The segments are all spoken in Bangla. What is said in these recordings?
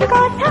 কথা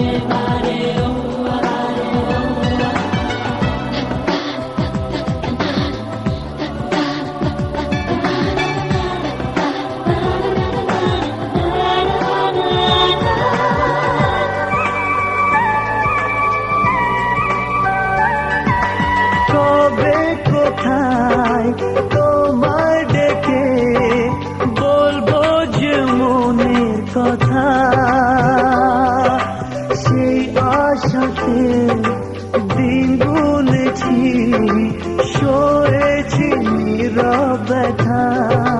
Amen. دیوونه چینی شور چینی را بتن